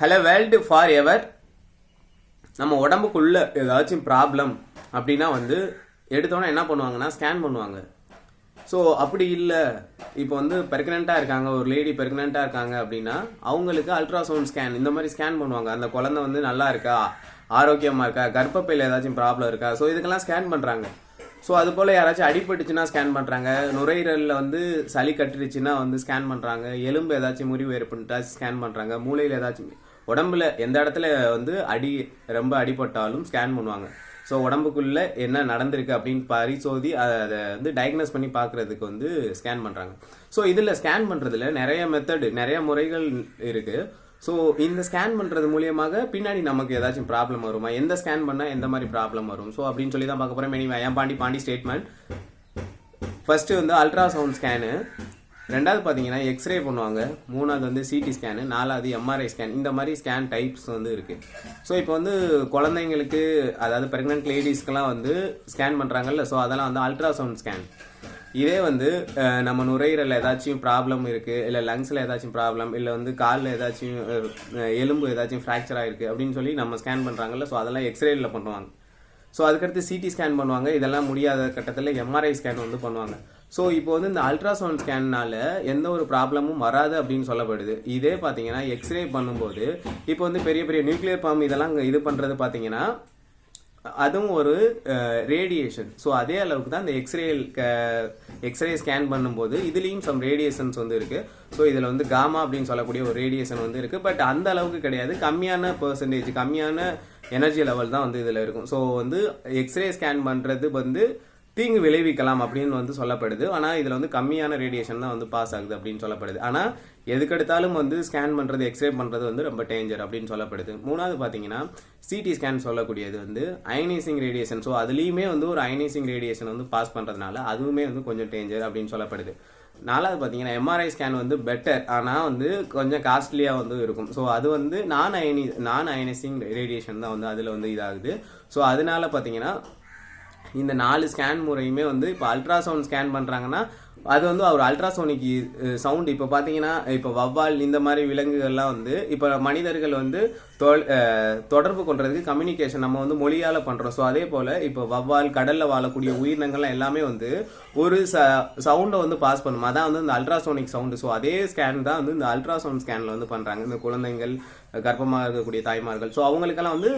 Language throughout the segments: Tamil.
ஹலோ வேர்ல்டு ஃபார் எவர் நம்ம உடம்புக்குள்ள ஏதாச்சும் ப்ராப்ளம் அப்படின்னா வந்து எடுத்தோன்னே என்ன பண்ணுவாங்கன்னா ஸ்கேன் பண்ணுவாங்க. ஸோ அப்படி இல்லை. இப்போ வந்து பெர்கனண்ட்டாக இருக்காங்க ஒரு லேடி பெர்கனண்ட்டாக இருக்காங்க அப்படின்னா அவங்களுக்கு அல்ட்ராசவுண்ட் ஸ்கேன் இந்த மாதிரி ஸ்கேன் பண்ணுவாங்க. அந்த குழந்தை வந்து நல்லா இருக்கா? ஆரோக்கியமாக இருக்கா? கர்ப்பப்பையில் ஏதாச்சும் ப்ராப்ளம் இருக்கா? ஸோ இதுக்கெல்லாம் ஸ்கேன் பண்ணுறாங்க ஸோ அது போல் யாராச்சும் அடிபட்டுச்சுன்னா ஸ்கேன் பண்ணுறாங்க நுரையீரலில் வந்து சளி கட்டுருச்சுன்னா வந்து ஸ்கேன் பண்ணுறாங்க எலும்பு ஏதாச்சும் முறிவு ஏற்பட்டா ஸ்கேன் பண்ணுறாங்க மூளையில் ஏதாச்சும் உடம்புல எந்த இடத்துல வந்து அடி ரொம்ப அடிபட்டாலும் ஸ்கேன் பண்ணுவாங்க. ஸோ உடம்புக்குள்ள என்ன நடந்திருக்கு அப்படின்னு பரிசோதி அதை வந்து டயக்னோஸ் பண்ணி பார்க்குறதுக்கு வந்து ஸ்கேன் பண்ணுறாங்க ஸோ இதில் ஸ்கேன் பண்ணுறதுல நிறைய மெத்தடு நிறைய முறைகள் இருக்குது ஸோ இந்த ஸ்கேன் பண்ணுறது மூலியமாக பின்னாடி நமக்கு ஏதாச்சும் ப்ராப்ளம் வருமா? எந்த ஸ்கேன் பண்ணால் எந்த மாதிரி ப்ராப்ளம் வரும்? ஸோ அப்படின்னு சொல்லி தான் பார்க்க போகிறேன் மெனி ஏன் பாண்டி பாண்டி ஸ்டேட்மெண்ட் ஃபஸ்ட்டு வந்து அல்ட்ராசவுண்ட் ஸ்கேனு ரெண்டாவது பார்த்தீங்கன்னா எக்ஸ்ரே பண்ணுவாங்க. மூணாவது வந்து சிடி ஸ்கேனு நாலாவது எம்ஆர்ஐ ஸ்கேன் இந்த மாதிரி ஸ்கேன் டைப்ஸ் வந்து இருக்குது ஸோ இப்போ வந்து குழந்தைங்களுக்கு அதாவது ப்ரெக்னென்ட் லேடிஸ்க்கெலாம் வந்து ஸ்கேன் பண்ணுறாங்கல்ல ஸோ அதெல்லாம் வந்து அல்ட்ராசவுண்ட் ஸ்கேன் இதே வந்து நம்ம நுரையீரலில் ஏதாச்சும் ப்ராப்ளம் இருக்குது இல்லை லங்ஸில் ஏதாச்சும் ப்ராப்ளம் இல்லை வந்து காலில் ஏதாச்சும் எலும்பு ஏதாச்சும் ஃப்ராக்சர் ஆகிருக்கு அப்படின்னு சொல்லி நம்ம ஸ்கேன் பண்ணுறாங்கல்ல ஸோ அதெல்லாம் எக்ஸ்ரேயில் பண்ணுவாங்க. ஸோ அதுக்கடுத்து சிடி ஸ்கேன் பண்ணுவாங்க. இதெல்லாம் முடியாத கட்டத்தில் எம்ஆர்ஐ ஸ்கேன் வந்து பண்ணுவாங்க. ஸோ இப்போ வந்து இந்த அல்ட்ராசவுண்ட் ஸ்கேன்னால எந்த ஒரு ப்ராப்ளமும் வராது அப்படின்னு சொல்லப்படுது. இதே பார்த்தீங்கன்னா எக்ஸ்ரே பண்ணும்போது இப்போ வந்து பெரிய பெரிய நியூக்ளியர் பம்ப் இதெல்லாம் இது பண்ணுறது பார்த்தீங்கன்னா அதுவும் ஒரு ரேடியேஷன் ஸோ அதே அளவுக்கு தான் இந்த எக்ஸ்ரே எக்ஸ்ரே ஸ்கேன் பண்ணும்போது இதுலேயும் சம் ரேடியேஷன்ஸ் வந்து இருக்குது ஸோ இதில் வந்து காமா அப்படின்னு சொல்லக்கூடிய ஒரு ரேடியேஷன் வந்து இருக்குது பட் அந்த அளவுக்கு கிடையாது. கம்மியான பர்சன்டேஜ் கம்மியான எனர்ஜி லெவல் தான் வந்து இதில் இருக்கும். ஸோ வந்து எக்ஸ்ரே ஸ்கேன் பண்ணுறது வந்து தீங்கு விளைவிக்கலாம் அப்படின்னு வந்து சொல்லப்படுது. ஆனால் இதில் வந்து கம்மியான ரேடியேஷன் தான் வந்து பாஸ் ஆகுது அப்படின்னு சொல்லப்படுது. ஆனால் எதுக்கெடுத்தாலும் வந்து ஸ்கேன் பண்ணுறது எக்ஸ்ரே பண்ணுறது வந்து ரொம்ப டேஞ்சர் அப்படின்னு சொல்லப்படுது. மூணாவது பார்த்தீங்கன்னா சிடி ஸ்கேன் சொல்லக்கூடியது வந்து அயனைசிங் ரேடியேஷன் ஸோ அதுலேயுமே வந்து ஒரு அயனைசிங் ரேடியேஷன் வந்து பாஸ் பண்ணுறதுனால அதுவுமே வந்து கொஞ்சம் டேஞ்சர் அப்படின்னு சொல்லப்படுது. நாலாவது பார்த்தீங்கன்னா எம்ஆர்ஐ ஸ்கேன் வந்து பெட்டர் ஆனால் வந்து கொஞ்சம் காஸ்ட்லியாக வந்து இருக்கும். ஸோ அது வந்து நான் அயனி நான் அயனைசிங் ரேடியேஷன் தான் வந்து அதில் வந்து இதாகுது. ஸோ அதனால பார்த்தீங்கன்னா இந்த நாலு ஸ்கேன் முறையுமே வந்து இப்போ அல்ட்ராசவுண்ட் ஸ்கேன் பண்ணுறாங்கன்னா அது வந்து ஒரு அல்ட்ராசோனிக் சவுண்ட் இப்போ பார்த்தீங்கன்னா இப்போ வவ்வால் இந்த மாதிரி விலங்குகள்லாம் வந்து இப்போ மனிதர்கள் வந்து தொ- தொடர்பு கொண்டதுக்கு கம்யூனிகேஷன் நம்ம வந்து மொழியால் பண்ணுறோம் ஸோ அதே போல் இப்போ வவ்வால் கடலில் வாழக்கூடிய உயிரினங்கள்லாம் எல்லாமே வந்து ஒரு ச சவுண்டை வந்து பாஸ் பண்ணும். அதான் வந்து இந்த அல்ட்ராசோனிக் சவுண்டு ஸோ அதே ஸ்கேன் தான் வந்து இந்த அல்ட்ராசவுண்ட் ஸ்கேனில் வந்து பண்ணுறாங்க இந்த குழந்தைங்கள் கர்ப்பமாக இருக்கக்கூடிய தாய்மார்கள். ஸோ அவங்களுக்கெல்லாம் வந்து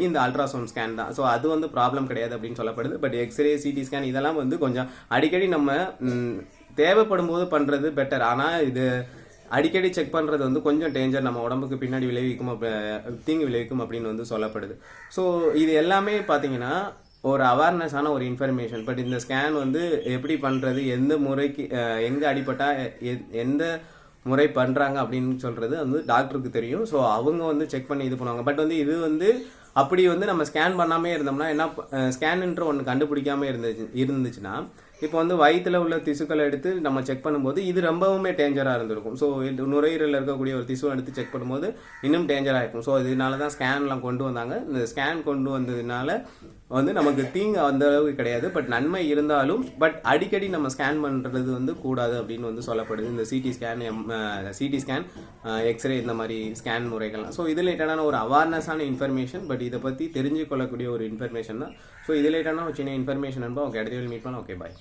இந்த அல்ட்ராசவுண்ட் ஸ்கேன் தான். ஸோ அது வந்து ப்ராப்ளம் கிடையாது அப்படின்னு சொல்லப்படுது. பட் எக்ஸ்ரே சிடி ஸ்கேன் இதெல்லாம் வந்து கொஞ்சம் அடிக்கடி நம்ம தேவைப்படும் போது பண்ணுறது பெட்டர் ஆனால் இது அடிக்கடி செக் பண்ணுறது வந்து கொஞ்சம் டேஞ்சர் நம்ம உடம்புக்கு பின்னாடி விளைவிக்கும் தீங்கு விளைவிக்கும் அப்படின்னு வந்து சொல்லப்படுது. ஸோ இது எல்லாமே பார்த்தீங்கன்னா ஒரு அவேர்னஸான ஒரு இன்ஃபர்மேஷன் பட் இந்த ஸ்கேன் வந்து எப்படி பண்ணுறது எந்த முறைக்கு எங்கே அடிப்பட்டால் எ- எந்த முறை பண்ணுறாங்க அப்படின்னு சொல்கிறது வந்து டாக்டருக்கு தெரியும். ஸோ அவங்க வந்து செக் பண்ணி இது பண்ணுவாங்க. பட் வந்து இது வந்து அப்படி வந்து நம்ம ஸ்கேன் பண்ணாமே இருந்தோம்னா என்ன ஸ்கேனுன்ற ஒன்று கண்டுபிடிக்காமல் இருந்துச்சு இருந்துச்சுன்னா இப்போ வந்து வயிற்றில் உள்ள திசுக்களை எடுத்து நம்ம செக் பண்ணும்போது இது ரொம்பவுமே டேஞ்சராக இருந்திருக்கும். ஸோ நுரையீரலில் இருக்கக்கூடிய ஒரு திசுவை எடுத்து செக் பண்ணும்போது இன்னும் டேஞ்சராக இருக்கும். ஸோ இதனால தான் ஸ்கேன்லாம் கொண்டு வந்தாங்க. இந்த ஸ்கேன் கொண்டு வந்ததுனால வந்து நமக்கு தீங்கு அந்த அளவுக்கு கிடையாது. பட் நன்மை இருந்தாலும் பட் அடிக்கடி நம்ம ஸ்கேன் பண்ணுறது வந்து கூடாது அப்படின்னு வந்து சொல்லப்படுது. இந்த CT scan M CT scan X-ray இந்த மாதிரி ஸ்கேன் முறைகள்லாம். ஸோ இது ரிலேட்டடான ஒரு அவேர்னஸான இன்ஃபர்மேஷன் பட் இதை பற்றி தெரிஞ்சு கொள்ளக்கூடிய ஒரு இன்ஃபர்மேஷன் தான். ஸோ இது ரிலேட்டடான ஒரு சின்ன இன்ஃபர்மேஷன் அன்பா ஓகே அடுத்த மீட் பண்ண ஓகே பாய்